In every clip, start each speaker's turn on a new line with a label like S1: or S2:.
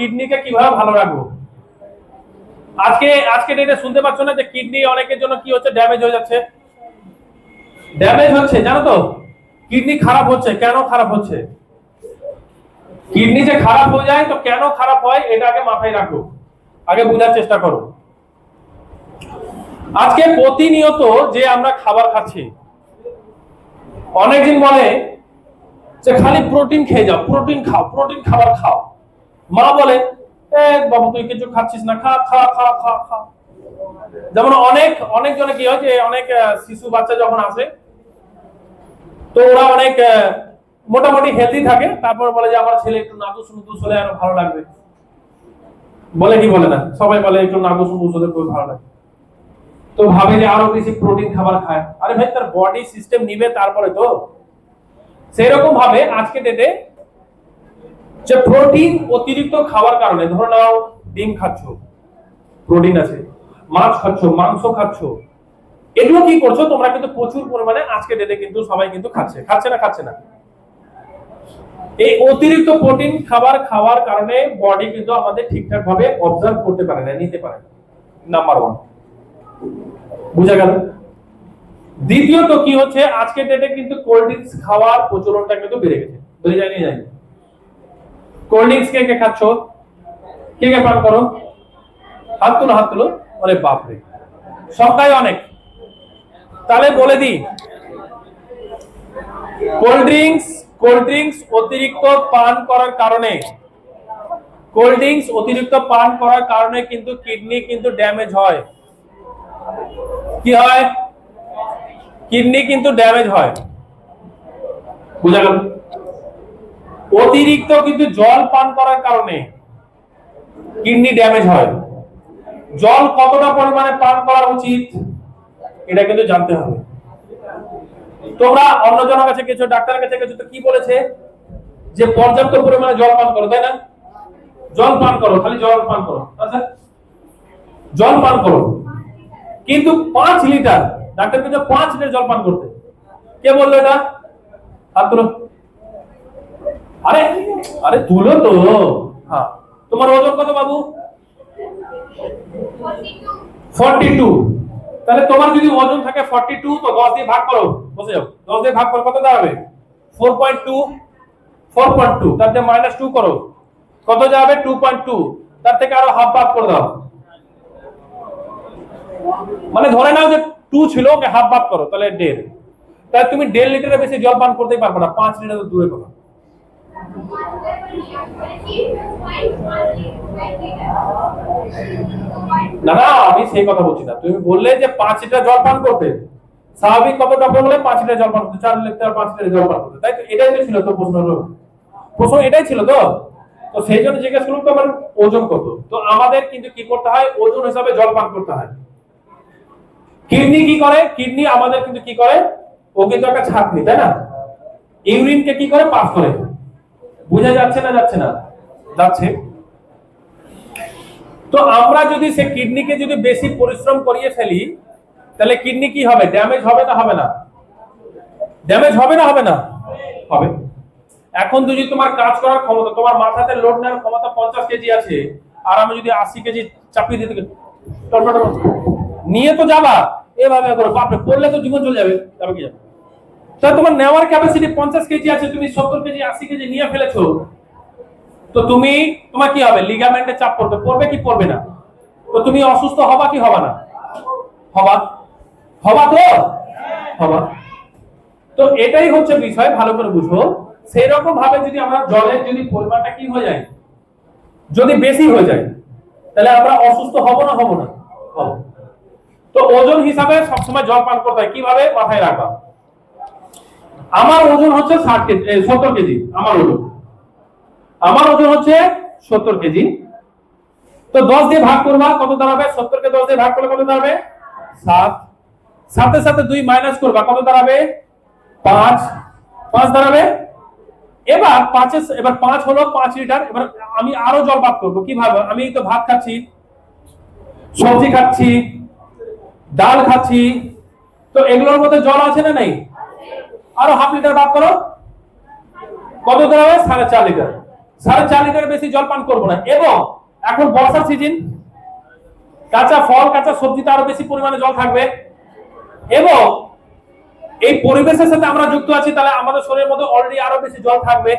S1: কিডনিকে কীভাবে ভালো রাখব? আজকে আজকে ডেটে শুনতে পাচ্ছ না যে কিডনি অনেকের জন্য কি হচ্ছে? ড্যামেজ হয়ে যাচ্ছে। ড্যামেজ হচ্ছে, জানো তো? কিডনি খারাপ হচ্ছে, কেন খারাপ হচ্ছে? কিডনি যে খারাপ হয়ে যায়, তো কেন খারাপ হয়? এটা আগে মাথায় রাখো। আগে বোঝার চেষ্টা করো। আজকে প্রতিনিয়ত যে আমরা খাবার খাচ্ছি অনেকদিন বলে যে খালি প্রোটিন খেয়ে যাও প্রোটিন খাও প্রোটিন খাবার খাও। মা বলে, এ বাবু, তুই কিছু খাচ্ছিস না, খা খা খা খা খা। যেমন অনেক অনেক জনে কি হয় যে, অনেক শিশু বাচ্চা যখন আসে, তো ওরা অনেক মোটামুটি হেলদি থাকে। তারপর বলে যে, আমার ছেলে একটু নাদুস নুদুস হলে আরও ভালো লাগবে। বলে কি বলে না? সবাই বলে, একটু নাদুস নুদুস হলে খুব ভালো লাগে। তো ভাবে যে, আরও বেশি প্রোটিন খাবার খায়। আরে ভাই, তার বডি সিস্টেম নিবে তারপরে তো? সেই রকম ভাবে আজকে ডেটে যে প্রোটিন অতিরিক্ত খাওয়ার কারণে, ধরো নাও ডিম খাচ্ছ, প্রোটিন আছে, মাছ খাচ্ছ, মাংস খাচ্ছ, এগুলো কি করছ? তোমরা কিন্তু প্রচুর পরিমাণে আজকে ডেটে কিন্তু সবাই কিন্তু খাচ্ছে খাচ্ছে না খাচ্ছে না। এই অতিরিক্ত প্রোটিন খাবার খাওয়ার কারণে বডি কিন্তু আমাদের ঠিকঠাক ভাবে অবজার্ভ করতে পারে না, নিতে পারে নাম্বার ওয়ান বুঝা গেল? দ্বিতীয়ত কি হচ্ছে? আজকের ডেটে কিন্তু কোল্ড ড্রিঙ্কস খাওয়ার প্রচলনটা কিন্তু বেড়ে গেছে। বেড়ে যায়নি জানি কোল্ড ড্রিঙ্কস কে কে খাচ্ছ? কে কে পান করো? হাত তুলো হাত তুলো। আরে বাপরে। সংখ্যায় অনেক। তাহলে বলে দিই। কোল্ড ড্রিঙ্কস কোল্ড ড্রিঙ্কস অতিরিক্ত পান করার কারণে কোল্ড ড্রিঙ্কস অতিরিক্ত পান করার কারণে কিন্তু কিডনি কিন্তু ড্যামেজ হয়। কি হয়? কিডনি কিন্তু ড্যামেজ হয়। বুঝা গেল। অতিরিক্ত কিন্তু জল পান করার কারণে কিডনি ড্যামেজ হয়। জল কতটা পরিমাণে পান করা উচিত, এটা কিন্তু জানতে হবে। তোমরা অন্যজনের কাছে গেছো, ডাক্তারের কাছে গেছো, তো কি বলেছে? যে পর্যাপ্ত পরিমাণে জল পান করো, তাই না? জল পান করো, খালি জল পান করো। জল পান করো। কিন্তু পাঁচ লিটার, ডাক্তার কিন্তু পাঁচ লিটার জল পান করতে। কে বলল এটা? আরে আরে তুলো তো। হ্যাঁ। তোমার ওজন কত বাবু? ফর্টি টু তাহলে তোমার যদি ওজন থাকে ফর্টি টু তো দশ দিয়ে ভাগ করো। বসে যাও। দশ দিয়ে ভাগ করো, কত দাঁড়াবে? Four point two four point two তার থেকে মাইনাস টু করো। কত যাবে? টু পয়েন্ট টু তার থেকে আরও হাফ ভাগ করে দাও। মানে ধরে নাও যে টু ছিল, ওকে হাফ ভাগ করো, তাহলে দেড়। তাহলে তুমি দেড় লিটারের বেশি জল পান করতেই পারবে না। পাঁচ লিটার দূরে কথা। না না, আমি সেই কথা বলছি না। তুমি বললে যে পাঁচ লিটার জল পান করতে। স্বাভাবিক কত টাকা হলে পাঁচ জল পান করতে, চার লিটার, পাঁচ লিটার জল পান করতে। তাই তো? এটাই তো ছিল তো প্রশ্ন প্রশ্ন এটাই ছিল তো? তো সেই জন্য জিজ্ঞেস করুন তো আমার ওজন কত? তো আমাদের কিন্তু কি করতে হয়? ওজন হিসাবে জল পান করতে হয়। কিডনি কি করে? কিডনি আমাদের কিন্তু কি করে? ও কিন্তু একটা ছাকনি, তাই না? ইউরিনকে কি করে? পাস করে। বোঝা যাচ্ছে না যাচ্ছে না? যাচ্ছে। তো আমরা যদি সে কিডনিকে যদি বেশি পরিশ্রম করিয়ে ফেলি, তাহলে কিডনি কি হবে? ড্যামেজ হবে না হবে না? ড্যামেজ হবে না হবে না? হবে। এখন যদি তোমার কাজ করার ক্ষমতা, তোমার মাথাতে লোড নেওয়ার ক্ষমতা পঞ্চাশ কেজি আছে, আর আমি যদি আশি কেজি চাপিয়ে দিতে নিয়ে তো যাবা। এভাবে করো। বাপরে, পড়লে তো জীবন চলে যাবে। যাবে কি যাবে? তা তোমার নেওয়ার ক্যাপাসিটি পঞ্চাশ কেজি আছে, তুমি সত্তর কেজি, আশি কেজি নিয়ে ফেলেছো। তো তুমি, তোমার কি হবে? লিগামেন্টে চাপ পড়বে। পড়বে কি পড়বে না? তো তুমি অসুস্থ হবা কি হবা না? হবা। হবা তো? হবা। তো এটাই হচ্ছে বিষয়, ভালো করে বুঝো। সেই রকম ভাবে যদি আমরা জলের যদি পরিমাণটা কি হয়ে যায়? যদি বেশি হয়ে যায়, তাহলে আমরা অসুস্থ হব না হব না? হব। তো ওজন হিসাবে সবসময় জল পান করতে হয়। কীভাবে? মাথায় রাখবা। আমার ওজন হচ্ছে ষাট কেজি সত্তর কেজি, আমার ওজন। আমার ওজন হচ্ছে সত্তর কেজি। তো দশ দিয়ে ভাগ করবা, কত দাঁড়াবে? সত্তর কে দশ দিয়ে ভাগ করলে কত দাঁড়াবে? সাত। সাথে সাথে দুই মাইনাস করবা, কত দাঁড়াবে? পাঁচ। পাঁচ দাঁড়াবে? এবার পাঁচে এবার পাঁচ হলো পাঁচ লিটার। এবার আমি আরও জল ভাগ করব। কীভাবে আমি তো ভাত খাচ্ছি, সবজি খাচ্ছি, ডাল খাচ্ছি। তো এগুলোর মধ্যে জল আছে না নেই? আরও হাফ লিটার ভাগ করো। কত দাঁড়াবে সাড়ে চার লিটার। সাড়ে চার লিটারের বেশি জল পান করব না। এবং এখন বর্ষার সিজন কাঁচা ফল, কাঁচা সবজিতে আরও বেশি পরিমাণে জল থাকবে। এবং এই পরিবেশের সাথে আমরা যুক্ত আছি, তাহলে আমাদের শরীরের মধ্যে অলরেডি আরও বেশি জল থাকবে।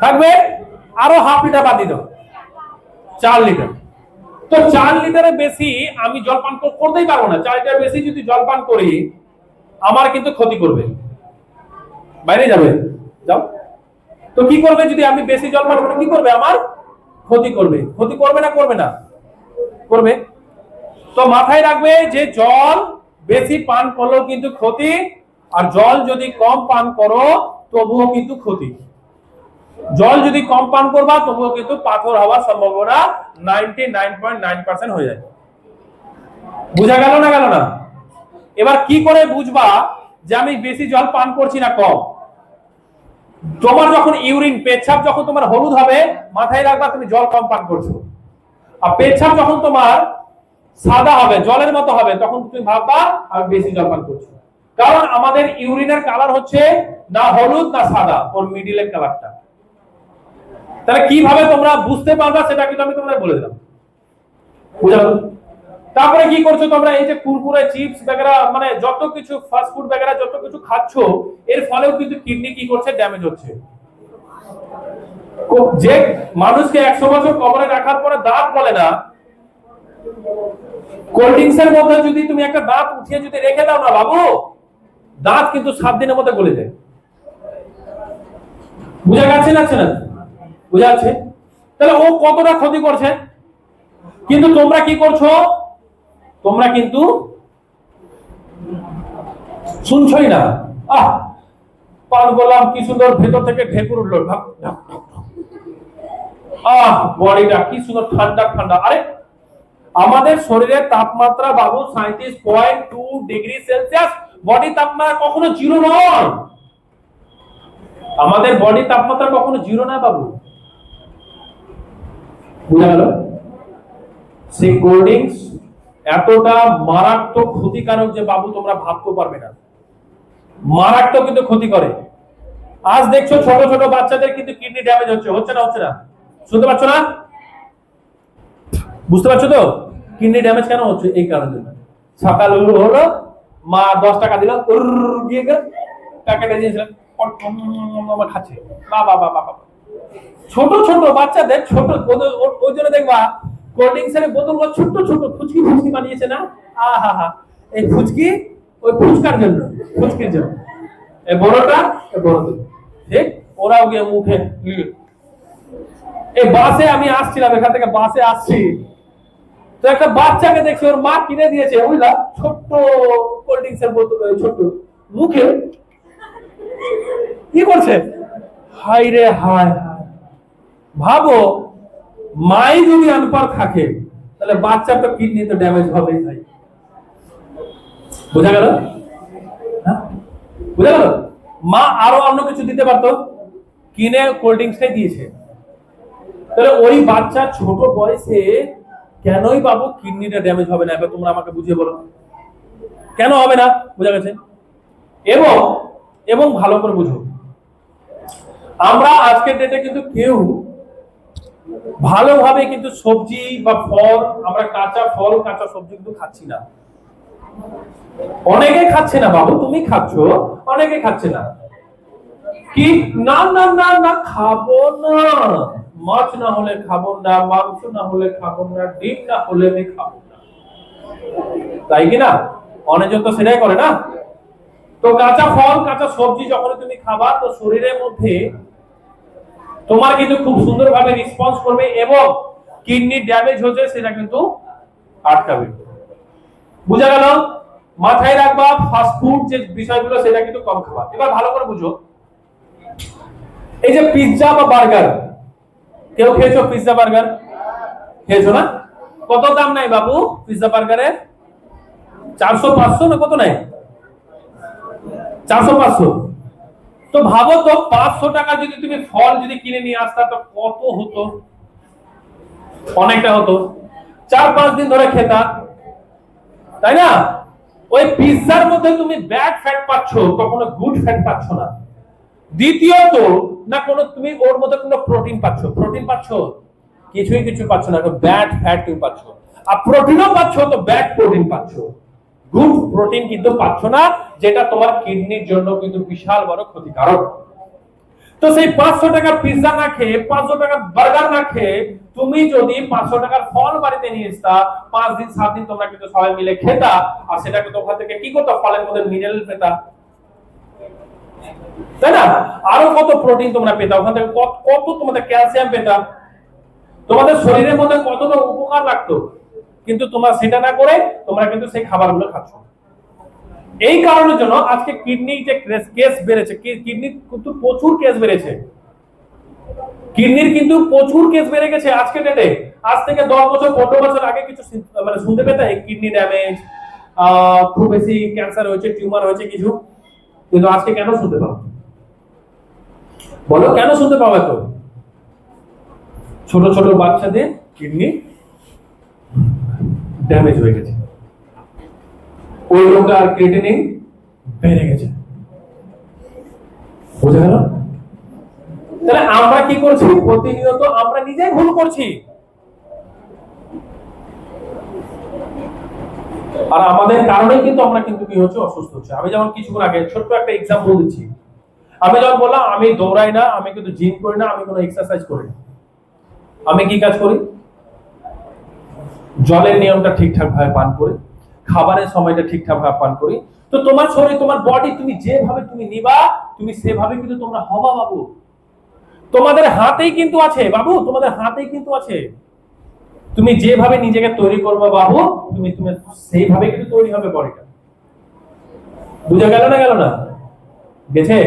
S1: থাকবে? আরও হাফ লিটার বাদ দিতে হবে। চার লিটার। তো চার লিটারের বেশি আমি জল পান করতেই পারব না। চার লিটার বেশি যদি জল পান করি আমার কিন্তু ক্ষতি করবে। বাইরে যাবে। যাও। তো কি করবে যদি আমি বেশি জল পান কি করবে? আমার ক্ষতি করবে। ক্ষতি করবে না করবে না? করবে। তো মাথায় রাখবে যে জল বেশি পান করলেও কিন্তু ক্ষতি, আর জল যদি কম পান করো, তবুও কিন্তু ক্ষতি। জল যদি কম পান করবা, তবুও কিন্তু পাথর হওয়ার সম্ভাবনা ninety nine point nine percent হয়ে যায়। বুঝা গেল না গেল না? এবার কি করে বুঝবা যে আমি বেশি জল পান করছি না কম? তোমার যখন ইউরিন, পেচ্ছাপ যখন তোমার হলুদ হবে, মাথায় রাখবা তুমি জল কম পান করছ। আর পেচ্ছাপ যখন তোমার সাদা হবে, জলের মতো হবে, তখন তুমি ভাববা, আমি বেশি জল পান করছি। কারণ আমাদের ইউরিনের কালার হচ্ছে না হলুদ, না সাদা, ওর মিডিলের কালারটা তাহলে কীভাবে তোমরা বুঝতে পারবা, সেটা কিন্তু আমি তোমরা বলে দিলাম। বুঝা গেল? তারপরে কি করছ তোমরা? এই যে কুরকুরে, চিপস বেগেরা মানে যত কিছু ফাস্ট ফুড বেগেরা যত কিছু খাচ্ছো, এর ফলেও কিন্তু কিডনি কি করছে? ড্যামেজ হচ্ছে। যে মানুষকে একশো বছর কবরে রাখার পরে দাঁত বলে না কোল্ড ড্রিঙ্কস এর মধ্যে যদি তুমি একটা দাঁত উঠিয়ে যদি রেখে দাও না বাবু, দাঁত কিন্তু সাত দিনের মধ্যে গলে যায়। বুঝা যাচ্ছে না না বুঝা যাচ্ছে তাহলে ও কতটা ক্ষতি করছে? কিন্তু তোমরা কি করছ? তোমরা কিন্তু শুনছই না। আহ, পান করলাম, কি সুন্দর ভেতর থেকে ঢেকুর উঠল। আহ, বডিটা কি সুন্দর ঠান্ডা ঠান্ডা। আরে, আমাদের শরীরের তাপমাত্রা বাবু সাঁত্রিশ point two degree Celsius body তাপমাত্রা কখনো জিরো নয়। আমাদের বডি তাপমাত্রা কখনো জিরো না বাবু? বুঝা গেল? সেই কোল্ড ড্রিঙ্কস এতটা মারাত্মক ক্ষতিকারক যে বাবু তোমরা ভাবতে পারবে না। মারাত্মক কিন্তু ক্ষতি করে। আজ দেখছ ছোট ছোট বাচ্চাদের কিন্তু কিডনি ড্যামেজ হচ্ছে হচ্ছে না হচ্ছে না? শুনতে পাচ্ছ না? বুঝতে পারছ তো? কিডনি ড্যামেজ কেন হচ্ছে এই কারণে? সকাল হলো মা দশ টাকা দিল গিয়ে প্যাকেটে দিয়েছিলেন আমার খাচ্ছে। বাবা বাবা বাবা। ছোট ছোট বাচ্চাদের, ছোট ওই জন্য দেখবা কোল্ড ড্রিঙ্কস এর বোতল ছোট ছোট ফুচকি ফুচকি বানিয়েছে না? আহা হা। এই ফুচকি ওই ফুচকার জন্য, ফুচকির জন্য। এই বড়টা, এই বড়দের ঠিক ওরাও গিয়ে মুখে। এই বাসে আমি আসছিলাম, এখান থেকে বাসে আসছি। তো একটা বাচ্চাকে দেখছি, ওর মা কিনে দিয়েছে, বুঝলা? ছোট্ট কোল্ড ড্রিঙ্কস এর বোতল ছোট্ট মুখে। কি করছে? হাই রে হায়। ভাবো মাই যদি আনপার থাকে, তাহলে বাচ্চা তো কিডনি তো ড্যামেজ হবেই ভাই। বোঝা গেল? হ্যাঁ? বোঝা গেল? মা আরও অন্য কিছু দিতে পারতো? কিনে কোল্ড ড্রিঙ্কসটাই দিয়েছে। তাহলে ওই বাচ্চা ছোট বয়সে কেনই বাবু কিডনিটা ড্যামেজ হবে না? এবার তোমরা আমাকে বুঝিয়ে বলো। কেন হবে না? বোঝা গেছে? এবং এবং ভালো করে বুঝো। আমরা আজকের ডেটে কিন্তু কেউ ভালোভাবে কিন্তু সবজি বা ফল, আমরা কাঁচা ফল, কাঁচা সবজি কিন্তু খাচ্ছি না। অনেকে খাচ্ছে না বাবু, তুমি খাচ্ছ, অনেকে খাচ্ছে না। কি? না না না না, খাব না। মাছ না হলে খাব না, মাংস না হলে খাব না, ডিম না হলে আমি খাব না। তাই কি না? অনেকজন তো সেটাই করে না। তো কাঁচা ফল, কাঁচা সবজি যখন তুমি খাবা, তো শরীরের মধ্যে তোমার কিন্তু খুব সুন্দরভাবে রেসপন্স করবে এবং কিডনি ড্যামেজ হচ্ছে সেটা কিন্তু আটকাবে। বুঝা গেল? মাথায় রাখবা ফাস্ট ফুড যে বিষয়গুলো, সেটা কিন্তু কম খাবা। এবার ভালো করে বুঝো। এই যে পিৎজা বা বার্গার কেউ খেয়েছো পিৎজা বার্গার খেয়েছো না? কত দাম নাই বাবু পিৎজা বার্গারের চারশো পাঁচশো না কত নাই? চারশো পাঁচশো। তো ভাবো তো, পাঁচশো টাকা যদি তুমি ফল যদি কিনে নিয়ে আসতা তো কত হতো? অনেকটা হতো। চার পাঁচ দিন ধরে খেতা। তাই না? ওই পিৎজার মধ্যে তুমি ব্যাড ফ্যাট পাচ্ছ, কখনো গুড ফ্যাট পাচ্ছ না। দ্বিতীয়ত, না কোনো তুমি ওর মধ্যে কোনো প্রোটিন পাচ্ছ? প্রোটিন পাচ্ছ? কিছুই কিছু পাচ্ছ না ব্যাড ফ্যাট তুমি পাচ্ছ। আর প্রোটিনও পাচ্ছ, তো ব্যাড প্রোটিন পাচ্ছ। গুড প্রোটিন কিন্তু পাচ্ছ না, যেটা তোমার কিডনির জন্য কিন্তু বিশাল বড় ক্ষতিকারক। তো সেই পাঁচশো টাকার পিৎজা না খেয়ে, পাঁচশো টাকার বার্গার না খেয়ে তুমি যদি পাঁচশো টাকার ফল বাড়িতে নিয়ে আসতা, পাঁচ দিন, সাত দিন তোমরা কিন্তু সবাই মিলে খেতা, আর সেটাকে ওখান থেকে কি করতো? ফলের মধ্যে মিনারেল পেতা। তাই না? আরও কত প্রোটিন তোমরা পেতা, ওখান থেকে কত কত তোমাদের ক্যালসিয়াম পেতা। তোমাদের শরীরের মধ্যে কতটা উপকার লাগতো? কিন্তু তোমরা সেটা না করে তোমরা কিন্তু সেই খাবারগুলো খাচ্ছ এই কারণের জন্য আজকে কিডনি যে কেস বেড়েছে কিডনি কিন্তু প্রচুর কেস বেড়েছে। কিডনির কিন্তু প্রচুর কেস বেড়ে গেছে আজকে ডেটে আজ থেকে দশ বছর, পনেরো বছর আগে কিছু মানে শুনতে পেতে কিডনি ড্যামেজ খুব বেশি ক্যান্সার হয়েছে টিউমার হয়েছে কিছু। কিন্তু আজকে কেন শুনতে পাবো? বলো, কেন শুনতে পাবো তো ছোট ছোট বাচ্চাদের কিডনি ড্যামেজ হয়ে গেছে। ওই রোগটা আর কেটে নেই বেড়ে গেছে। বোঝা গেল? তাহলে আমরা কি করছি? প্রতিনিয়ত আমরা নিজেই ভুল করছি। আর আমাদের কারণেই কিন্তু আমরা কিন্তু কি হচ্ছে? অসুস্থ হচ্ছে। আমি যেমন কিছুক্ষণ আগে ছোট্ট একটা এক্সাম্পল দিচ্ছি। আমি যখন বললাম, আমি দৌড়াই না, আমি কিন্তু জিম করি না, আমি কোনো এক্সারসাইজ করি না। আমি কি কাজ করি? জলের নিয়মটা ঠিকঠাক ভাবে পান করি, খাবারের সময়টা ঠিকঠাক ভাবে পান করি। তো তোমার শরীর, তোমার বডি তুমি যেভাবে তুমি নিবা, তুমি সেভাবে কিন্তু তোমরা হবা বাবু। তোমাদের হাতেই কিন্তু আছে বাবু, তোমাদের হাতেই কিন্তু আছে। তুমি যেভাবে নিজেকে তৈরি করবে বাবু, তুমি তুমি সেইভাবে কিন্তু তৈরি হবে বডিটা বুঝা গেল না গেল না? গেছে?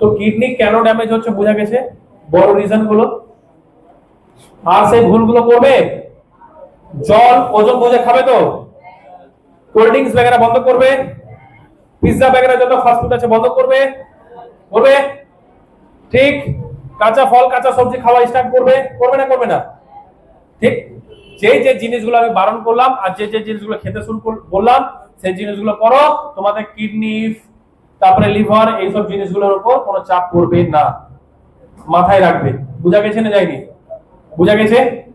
S1: তো কিডনি কেন ড্যামেজ হচ্ছে বোঝা গেছে? বড় রিজনগুলো আর সেই ভুলগুলো করবে? জল, ওজন বুঝে খাবে তো? কোল্ড ড্রিঙ্কস বেগারা বন্ধ করবে। পিৎজা বেগারা যত ফাস্ট ফুড আছে বন্ধ করবে। করবে? ঠিক। কাঁচা ফল, কাঁচা সবজি খাওয়া স্টার্ট করবে। করবে না করবে না? ঠিক। যে যে জিনিসগুলো আমি বারণ করলাম আর যে যে জিনিসগুলো খেতে শুরু বললাম, সেই জিনিসগুলো করো। তোমাদের কিডনি তারপরে লিভার এইসব জিনিসগুলোর উপর কোনো চাপ পড়বে না। মাথায় রাখবে। বুঝা গেছে না যায়নি? বুঝা গেছে?